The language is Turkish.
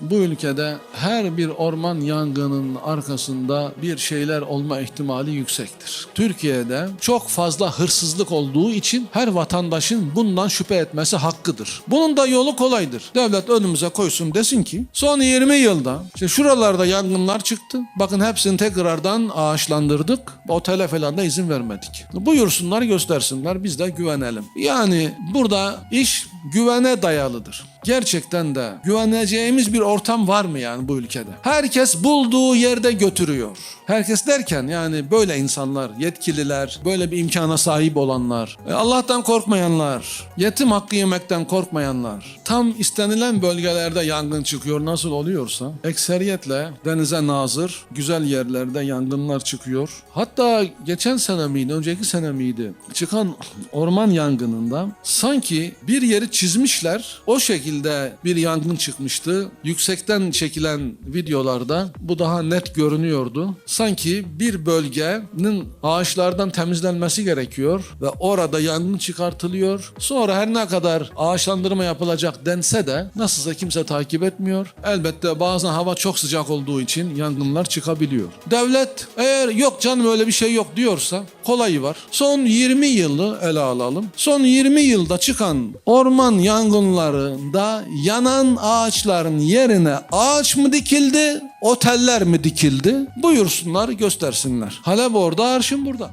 bu ülkede her bir orman yangının arkasında bir şeyler olma ihtimali yüksektir. Türkiye'de çok fazla hırsızlık olduğu için her vatandaşın bundan şüphe etmesi hakkıdır. Bunun da yolu kolaydır. Devlet önümüze koysun desin ki son 20 yılda işte şuralarda yangınlar çıktı. Bakın hepsini tekrardan ağaçlandırdık. Otele falan da izin vermedik. Buyursunlar göstersinler biz de güvenelim. Yani burada iş güvene dayalıdır. Gerçekten de güveneceğimiz bir ortam var mı yani bu ülkede? Herkes bulduğu yerde götürüyor. Herkes derken yani böyle insanlar, yetkililer, böyle bir imkana sahip olanlar, e, Allah'tan korkmayanlar, yetim hakkı yemekten korkmayanlar, tam istenilen bölgelerde yangın çıkıyor nasıl oluyorsa, ekseriyetle denize nazır, güzel yerlerde yangınlar çıkıyor. Hatta geçen sene miydi, önceki sene miydi? Çıkan orman yangınında sanki bir yeri çizmişler, o şekilde bir yangın çıkmıştı. Yüksekten çekilen videolarda bu daha net görünüyordu. Sanki bir bölgenin ağaçlardan temizlenmesi gerekiyor ve orada yangın çıkartılıyor. Sonra her ne kadar ağaçlandırma yapılacak dense de nasılsa kimse takip etmiyor. Elbette bazen hava çok sıcak olduğu için yangınlar çıkabiliyor. Devlet eğer yok canım öyle bir şey yok diyorsa kolayı var. Son 20 yılı ele alalım. Son 20 yılda çıkan orman yangınlarında yanan ağaçların yerine ağaç mı dikildi, oteller mi dikildi? Buyursunlar göstersinler. Halep orada, arşın burada.